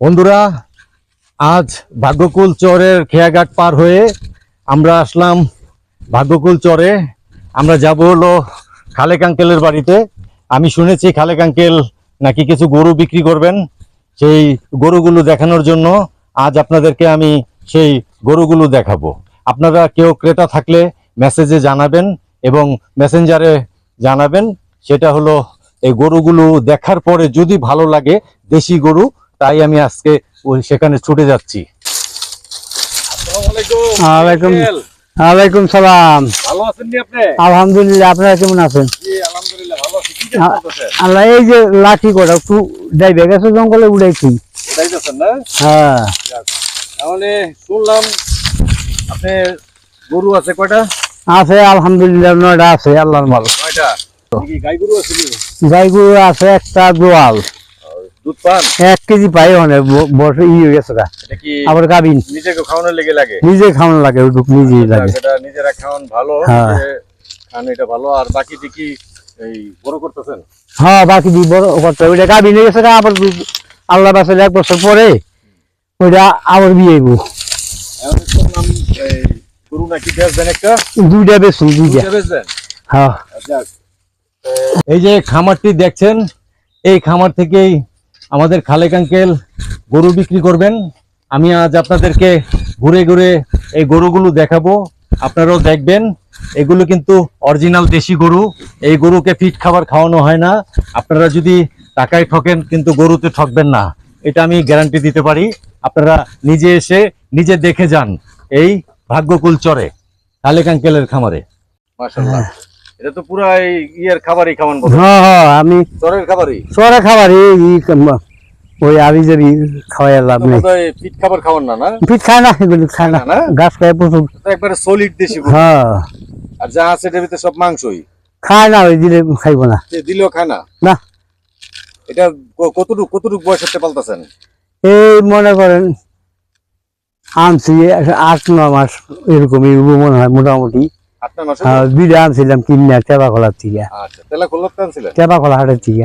বন্ধুরা, আজ ভাগ্যকুল চরের খেয়াঘাট পার হয়ে আমরা আসলাম ভাগ্যকুল চরে। আমরা যাব হলো খালেক আঙ্কেলের বাড়িতে। আমি শুনেছি খালেক আঙ্কেল নাকি কিছু গরু বিক্রি করবেন। সেই গরুগুলো দেখানোর জন্য আজ আপনাদেরকে আমি সেই গরুগুলো দেখাবো। আপনারা কেউ ক্রেতা থাকলে মেসেজে জানাবেন এবং মেসেঞ্জারে জানাবেন। সেটা হলো এই গরুগুলো দেখার পরে যদি ভালো লাগে দেশি গরু তাই আমি আজকে ওই সেখানে ছুটে যাচ্ছি। ওয়ালাইকুম ওয়ালাইকুম সালাম। ভালো আছেন আপনি? আলহামদুলিল্লাহ আপনারা কেমন আছেন? জি আলহামদুলিল্লাহ ভালো আছি। কি আল্লাহ এই যে লাঠি কটা একটু যাইবে গেছে জঙ্গলে উড়াইছি। হ্যাঁ। তাহলে শুনলাম আপনি গরু আছে কয়টা? আছে আলহামদুলিল্লাহ নয়টা আছে আল্লাহর মাল। কয়টা গাই গরু আছে গাই গরু আছে একটা দোয়াল দুধ পান? এক কেজি পাই অনেক বসে ই হয়ে গেছে গা। এটা কি আবার গাবিন। নিজেকে খাওয়ানোর লেগে লাগে? নিজে খাওয়ানো লাগে নিজেই লাগে। এটা নিজেরা খাওয়ান ভালো হ্যাঁ। খান এটা ভালো। আর বাকি কি এই বড় করতেছেন? হ্যাঁ বাকি দুই বড় করতে ওইটা গাবিন হয়ে গেছে আবার আল্লাহ বাসালে এক বছর পরে ওইটা আবার বিয়ে হইব। এখন শুনলাম এই গরু নাকি বেচবেন একটা? দুইটা বেশি দুইটা। দুইটা বেচবেন? হ্যাঁ। এই যে খামারটি দেখছেন এই খামার থেকেই আমাদের খালেক আঙ্কেল গরু বিক্রি করবেন। আমি আজ আপনাদেরকে ঘুরে ঘুরে এই গরুগুলো দেখাবো। আপনারাও দেখবেন এগুলো কিন্তু অরিজিনাল দেশি গরু। এই গরুকে ফিট খাবার খাওয়ানো হয় না। আপনারা যদি টাকায় ঠকেন কিন্তু গরুতে ঠকবেন না। এটা আমি গ্যারান্টি দিতে পারি। আপনারা নিজে এসে নিজে দেখে যান। এই ভাগ্যকুল চরে খালেক আঙ্কেলের খামারে। মাশাআল্লাহ। এটা তো পুরো ইয়ের খাবারই খাওয়ান হ্যাঁ হ্যাঁ আমি চরের খাবারই? চরে খাবার এই ই কাম- ওই আবি যাবি খাওয়াই লাভ নেই। ফিট খাবার খাওয়ান না না? পিঠ খায় না এগুলি খায় না? গাছ খায় প্রচুর। একবারে সলিড দেশি। হ্যাঁ। আর যা আছে এটার ভিতরে সব মাংসই। খায় না ওই দিলে খাইব না। দিলেও খায় না? না। এটা কতটুকু কতটুকু বয়স হতে পালতেছেন? এই মনে করেন আনছি আট ন মাস এরকমই মনে হয় মোটামুটি। আপনার মাসে দুইটা আনছিলাম কিনে টেপা খোলার থেকে। খোলা টানছিলেন টেপা খোলা হাটের থেকে।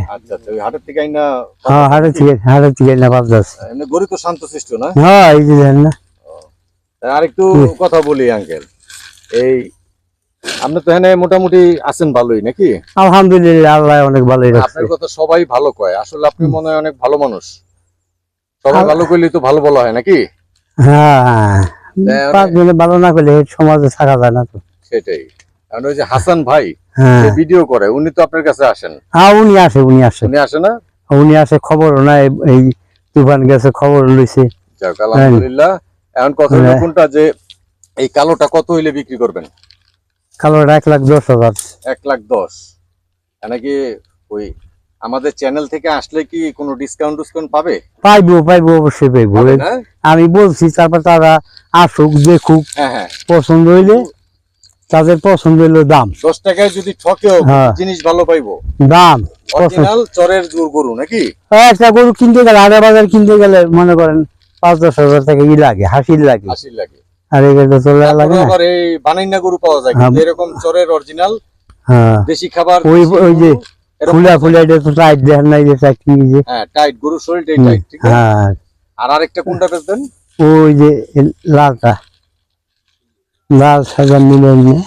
ওই হাটের থেকে আইনা হ্যাঁ হাটের থেকে হাটের থেকে না পাঁচ দশ তো শান্ত সৃষ্ট না? হ্যাঁ এই যে না। আর একটু কথা বলি আঙ্কেল। এই আপনি তো এখানে মোটামুটি আছেন ভালোই নাকি? আলহামদুলিল্লাহ আল্লাহ অনেক ভালোই আপনার কথা সবাই ভালো কয়। আসলে আপনি মনে হয় অনেক ভালো মানুষ। সবাই ভালো করলে তো ভালো বলা হয় নাকি? হ্যাঁ। ভালো না করলে সমাজে থাকা যায় না তো। সেটাই। কারণ ওই যে হাসান ভাই হ্যাঁ। ভিডিও করে উনি তো আপনার কাছে আসেন। হ্যাঁ উনি আসে উনি আসে। উনি আসে না? উনি আসে খবরও নাই এই তুফান গেছে খবর লইছে। যাক আলহামদুলিল্লাহ। এখন হ্যাঁ। কোনটা যে এই কালোটা কত হইলে বিক্রি করবেন? কালোটা এক লাখ দশ হাজার। এক লাখ দশ। নাকি ওই আমাদের চ্যানেল থেকে আসলে কি কোনো ডিসকাউন্ট ডিসকাউন্ট পাবে? পাইবো পাইবো অবশ্যই পাইবো? আমি বলছি তারপর তারা আসুক দেখুক। হ্যাঁ হ্যাঁ। পছন্দ হইলে তাদের পছন্দ হইল দাম। দশ টাকায় যদি ঠকেও হ্যাঁ। জিনিস ভালো পাইবো। দাম অরিজিনাল চরের গরু নাকি? একটা গরু কিনতে গেলে আড়ে বাজার কিনতে গেলে মনে করেন পাঁচ দশ হাজার টাকা ই লাগে হাসির লাগে। আশির লাগে। আর এগুলো তো লাগে না? এই বানাইনা গরু পাওয়া যায় হ্যাঁ। এরকম চরের অরিজিনাল হ্যাঁ। দেশি খাবার ওই- ওই যে ফুলা ফুলা এটা তো টাইট দেখেন নাই যে চাকরি যে হ্যাঁ টাইট গরু শরীরটাই টাইট ঠিক আছে? হ্যাঁ আর আরেকটা কোনটা বেচবেন? ওই যে লালটা। লাল সাজা মিলে নিয়ে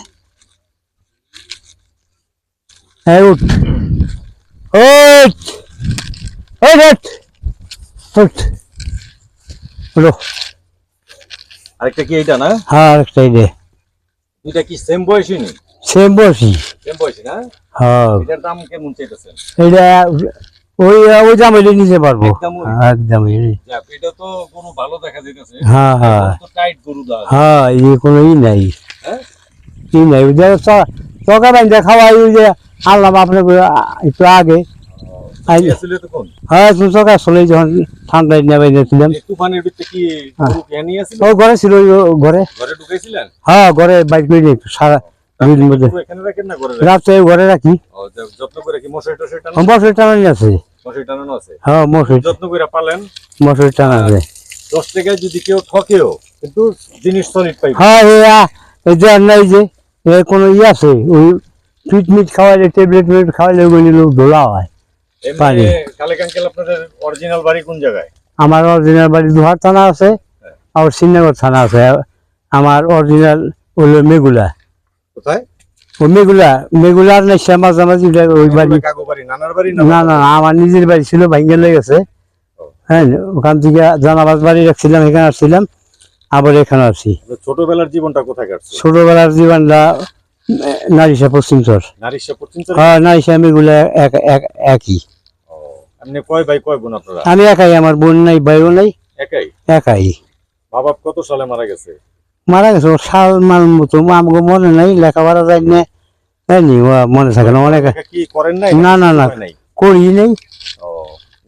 উঠ। উঠ। উঠ উঠ। আরেকটা কি এইটা না? হ্যাঁ আরেকটা এই দে। দুইটা কি সেম বয়সী নি সেম বসি সেম বয়সী না? হ্যাঁ। এটার দাম কেমন চাইতেছেন? এইটা ওই ওই জামাইলে নিতে পারব। একদম এটা তো ভালো দেখা যাইতেছে। হ্যাঁ হ্যাঁ। তো টাইট গরু দা হ্যাঁ এই কোনো ই নাই। হ্যাঁ? ই নাই। ওই যে চকা বাইন্দা খাওয়াই ওই যে আনলাম আপনাকে একটু আগে। কি হ্যাঁ চকা চলে যখন ঠান্ডায় কি কে নিয়ে ও ঘরে ছিল ঘরে। ঘরে হ্যাঁ ঘরে বাইক করে সারা রাত্রে ঘরে রাখি। কি মশারি টশারি আছে। মশারি টানানো আছে? হ্যাঁ মশুরি যত্ন করে পালেন? মশুরি টানা আছে। দশ টাকায় যদি কেউ ঠকেও কিন্তু জিনিস সলিড পাইবে। হ্যাঁ এই যে নাই যে কোনো ই আছে ওই ফিট মিট খাওয়াইলে ট্যাবলেট ট্যাবলেট খাওয়াইলে ওগুলি লোক ধোলা হয়। পানি। আঙ্কেল আপনাদের অরিজিনাল বাড়ি কোন জায়গায়? আমার অরিজিনাল বাড়ি দুহার থানা আছে আর শ্রীনগর থানা আছে। আমার অরিজিনাল হলো মেগুলা। কোথায়? ও মেগুলা মেগুলার নেশা মাঝামাঝি ওই বাড়ি। না না না, আমার নিজের বাড়ি ছিল ভাঙ্গে লেগে গেছে। হ্যাঁ ওখান থেকে জানাবাজ বাড়ি রাখছিলাম এখানে আসছিলাম আবার এখানে আপনার ছোটবেলার জীবনটা কোথায় কাটছে? ছোটবেলার জীবনটা নারিশা পশ্চিম চর। হ্যাঁ নারিশা মেগুলা এক এক- একই। আপনি কয় ভাই কয় বোন আপনারা? আমি একাই আমার বোন নাই ভাইও নাই। একাই? একাই। বাবা কত সালে মারা গেছে? মারা গেছে ও সাল মাল মতো আমাকে মনে নাই লেখাপড়া যাই না। জানি মনে থাকে না অনেক না, না, না। করি নেই।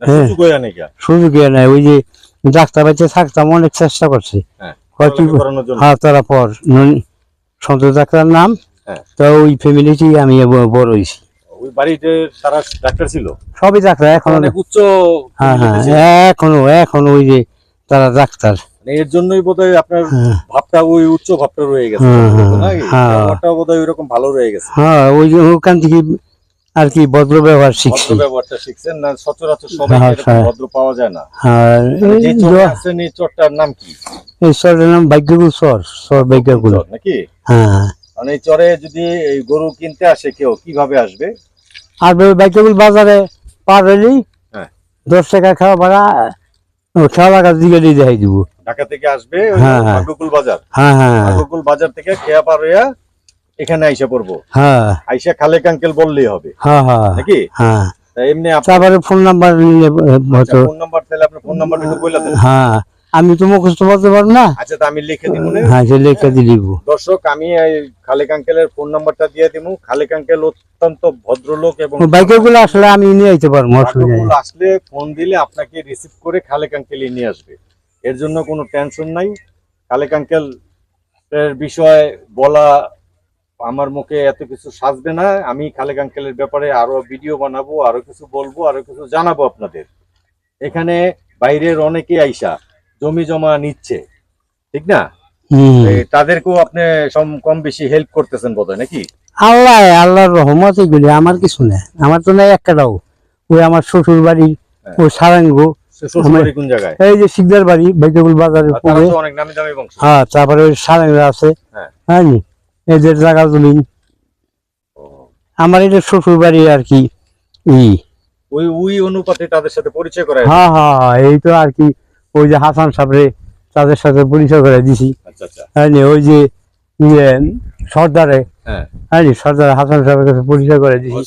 হ্যাঁ। সুযোগ হয় নাই ওই যে ডাক্তার বাচ্চা থাকতাম অনেক চেষ্টা করছি। হ্যাঁ হয় হ্যাঁ তারা পর নন- সন্তোষ ডাক্তার নাম। হ্যাঁ। তো ওই ফ্যামিলিটি আমি বড় হয়েছি। ওই বাড়িতে তারা ডাক্তার ছিল? সবই ডাক্তার এখনও অনেক উচ্চ হ্যাঁ হ্যাঁ। এখনও এখনও ওই যে তারা ডাক্তার। মানে এর জন্যই বোধহয় আপনার হ্যাঁ। ভাবটা ওই উচ্চ ভাবটা রয়ে গেছে। হ্যাঁ, হ্যাঁ, হ্যাঁ। বোধহয় ওইরকম ভালো রয়ে গেছে। হ্যাঁ ওই ওখান থেকে আর কি ভদ্র ব্যবহার শিখছি। ব্যবহারটা শিখছেন না? সচরাচর সবাই। ভদ্র পাওয়া যায় না। আর মানে এই আছেন এই চরটার নাম কি? এই নাম ভাগ্যকুল ভাগ্যকুল নাকি? হ্যাঁ মানে এই চরে যদি এই গরু কিনতে আসে কেউ কীভাবে আসবে? আর ভাগ্যকুল বাজারে পার হইলেই। দশ টাকা খাওয়া ভাড়া ও গাছ দিকে দেখাই দিব। ঢাকা থেকে আসবে হ্যাঁ, হ্যাঁ। ভাগ্যকুল বাজার। হ্যাঁ হ্যাঁ। ভাগ্যকুল বাজার থেকে খেয়া পার হইয়া এখানে আইসা পড়ব। হ্যাঁ। আইসা খালেক আঙ্কেল বললেই হবে। হ্যাঁ হ্যাঁ। নাকি? হ্যাঁ। এমনি আপনার ফোন নাম্বার ফোন নাম্বার তাহলে আপনার ফোন নাম্বার একটু বলে দেন। হ্যাঁ। আমি তো মুখস্থ বলতে পারব না। আচ্ছা তা আমি লিখে দিব হ্যাঁ সে লেখা দিয়ে দিব। দর্শক আমি এই খালেক আঙ্কেলের ফোন নাম্বারটা দিয়ে দিব। খালেক আঙ্কেল অত্যন্ত ভদ্রলোক এবং বাইকের আসলে আমি নিয়ে আইতে পারব অসুবিধা আসলে ফোন দিলে আপনাকে রিসিভ করে খালেক আঙ্কেল নিয়ে আসবে। এর জন্য কোনো টেনশন নাই। খালেক আঙ্কেল এর বিষয়ে বলা আমার মুখে এত কিছু সাজবে না। আমি খালেক আঙ্কেলের ব্যাপারে আরও ভিডিও বানাবো আরও কিছু বলব আরও কিছু জানাব আপনাদের। এখানে বাইরের অনেকে আইসা। জমি জমা নিচ্ছে ঠিক না? তাদেরকেও আপনি কম বেশি হেল্প করতেছেন বোধহয় নাকি? আল্লাহ আল্লাহর রহমত এগুলি আমার কিছু না আমার তো নাই একটাও। ওই আমার শ্বশুর বাড়ি ওই সারাঙ্গ। সে শ্বশুরবাড়ি কোন জায়গায়? এই যে শিকদার বাড়ি বাইকেগুল বাজারের পরে। তো অনেক নামি দামি বংশ। হ্যাঁ তারপরে ওই সারাঙ্গ আছে। হ্যাঁ। হ্যাঁ? এদের জায়গা আমার এটা শ্বশুর বাড়ি আর কি ই। ওই ওই অনুপাতে তাদের সাথে পরিচয় করায় হ্যাঁ হ্যাঁ হ্যাঁ, এই তো আর কি। ওই যে হাসান সাবরে তাদের সাথে পরিচয় করে দিছি। আচ্ছা আচ্ছা। হ্যাঁ ওই যে ইয়ে সর্দারে। হ্যাঁ। হ্যাঁ? সর্দার হাসান সাহেবের কাছে পরিচয় করে দিছি।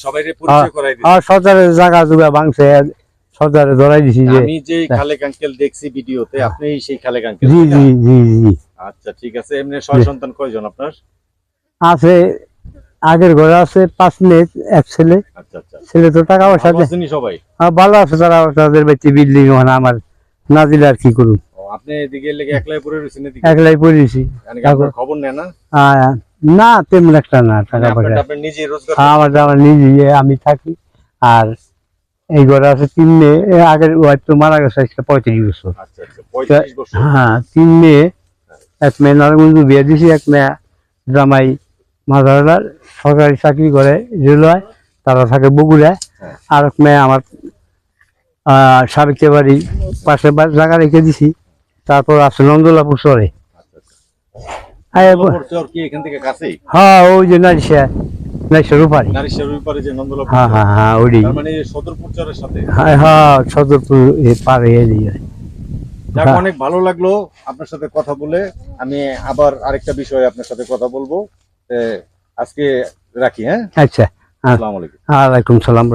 আর সর্দারের জায়গা জুগা ভাঙছে সর্দারে ধরাই দিছি যে। আমি যে খালেক আঙ্কেল দেখছি ভিডিওতে আপনি সেই খালেক আঙ্কেল জি জি জি জি। আচ্ছা ঠিক আছে। এমনি ছয় সন্তান কয়জন আপনার? আছে আগের ঘরে আছে পাঁচ মেয়ে এক ছেলে। আচ্ছা ছেলে তো টাকা পয়সা সবাই? আর ভালো আছে তারা তাদের ব্যক্তি বিল্ডিং ওখানে আমার না দিলে আর কি করুন। আপনি এদিকে লেগে একলাই পড়ে রয়েছেন এদিকে? একলাই পড়েছি। খবর নেয় না? না তেমন একটা না টাকা পয়সা। আপনি নিজে রোজগার আমার আমার নিজে আমি থাকি। আর এই ঘরে আছে তিন মেয়ে আগের তো মারা গেছে আজকে পঁয়ত্রিশ বছর। হ্যাঁ তিন মেয়ে এক মেয়ে নারায়ণগঞ্জ বিয়ে দিছি এক মেয়ে জামাই মাদার সরকারি চাকরি করে রেলওয়ে তারা থাকে বগুড়ায়। হ্যাঁ। আর এক মেয়ে আমার আহ, সাবেকে বাড়ি পাশে জায়গা রেখে দিছি। তারপর আছে নন্দলাপুর চরে। কাছেই? হ্যাঁ ওই যে নারিশা নারিশের হ্যাঁ হ্যাঁ হ্যাঁ ওই মানে হ্যাঁ হ্যাঁ সদরপুর পারে এদিকে। অনেক ভালো লাগল আপনার সাথে কথা বলে। আমি আবার আরেকটা বিষয়ে আপনার সাথে কথা বলব। আজকে রাখি হ্যাঁ? আচ্ছা আসসালামু আলাইকুম। আলাইকুম সালাম